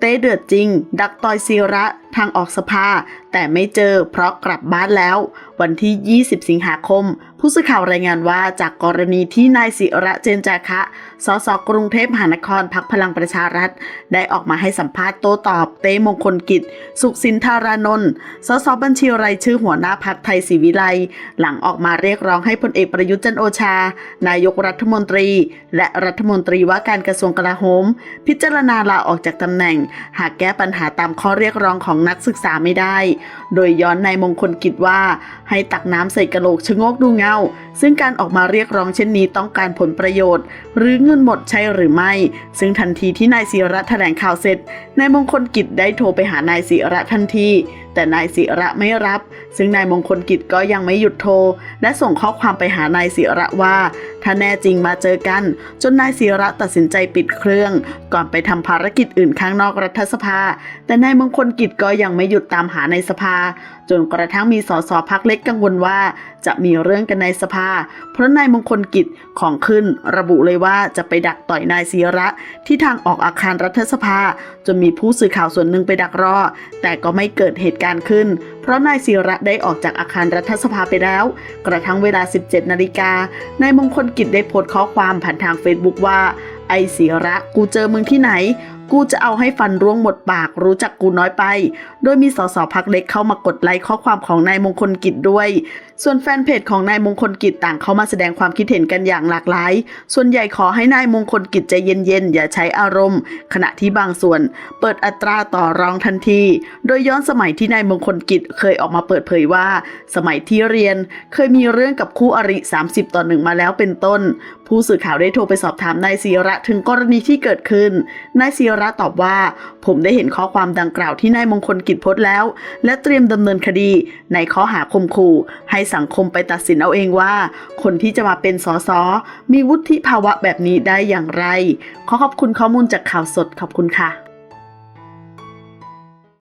เต้เดือดจริง ดักต่อยซีระทางออกสภา แต่ไม่เจอเพราะกลับบ้านแล้ว วันที่ 20 สิงหาคม ผู้สื่อข่าวรายงานว่าจากกรณีที่นายศิระเจนจาคะ สสกรุงเทพมหานครพักพลังประชารัฐ ได้ออกมาให้สัมภาษณ์โต้ตอบเต้มงคลกิจ สุขสินธารานนท์สสบัญชีรายชื่อหัวหน้าพักไทยศรีวิไลหลังออกมาเรียกร้องให้พลเอกประยุทธ์จันโอชา นายกรัฐมนตรี และรัฐมนตรีว่าการกระทรวงกลาโหม พิจารณาลาออกจากตำแหน่งหากแก้ปัญหาตามข้อเรียกร้องของนักศึกษาไม่ได้ โดยย้อนนายมงคลกิจว่า ให้ตักน้ำใส่กระโหลกชะโงกดูเงาซึ่งการออกมาเรียกร้องเช่นนี้ต้องการผลประโยชน์ หรือเงินหมดใช่หรือไม่ ซึ่งทันทีที่นายศิระแถลงข่าวเสร็จนายมงคลกิจได้โทรไปหานายศิระทันที แต่นายศิระไม่รับ ซึ่งนายมงคลกิจก็ยังไม่หยุดโทร และส่งข้อความไปหานายศิระว่า ถ้าแน่จริงมาเจอกัน จนนายศิระตัดสินใจปิดเครื่อง ก่อนไปทำภารกิจอื่นข้างนอกรัฐสภา แต่นายมงคลกิจก็ยังไม่หยุดตามหาในสภา จนกระทั่งมีสสพักเล็กกังวลว่า จะมีเรื่องกันในสภาเพราะนายมงคลกิจของขึ้นระบุเลยว่าจะไปดักต่อยนายศิระที่ทางออกอาคารรัฐสภา จนมีผู้สื่อข่าวส่วนหนึ่งไปดักรอ แต่ก็ไม่เกิดเหตุการณ์ขึ้น เพราะนายศิระได้ออกจากอาคารรัฐสภาไปแล้ว กระทั่งเวลา 17 นาฬิกานายมงคลกิจได้โพสต์ข้อความผ่านทางเฟซบุ๊กว่าไอศิระกูเจอมึงที่ไหน กูจะเอาให้ฟันร่วงหมดปากรู้จักกูน้อยไป โดยมีสสพักเล็กเข้ามากดไลค์ข้อความของนายมงคลกิจด้วย ส่วนแฟนเพจของนายมงคลกิจต่างเข้ามาแสดงความคิดเห็นกันอย่างหลากหลาย ส่วนใหญ่ขอให้นายมงคลกิจใจเย็นๆอย่าใช้อารมณ์ ขณะที่บางส่วน เปิดอัตราต่อรองทันที โดยย้อนสมัยที่นายมงคลกิจเคยออกมาเปิดเผยว่า สมัยที่เรียนเคยมีเรื่องกับคู่อริ 30 ต่อหนึ่งมาแล้วเป็นต้น ผู้สื่อข่าวได้โทรไปสอบถามนายศิระถึงกรณีที่เกิดขึ้นนายศิระตอบว่า ผมได้เห็นข้อความดังกล่าวที่นายมงคลกิจโพสต์แล้ว และเตรียมดำเนินคดี ในข้อหาคมขู่ให้สังคมไปตัดสินเอาเองว่า คนที่จะมาเป็นสสมีวุฒิภาวะแบบนี้ได้อย่างไร ขอขอบคุณข้อมูลจากข่าวสดขอบคุณค่ะ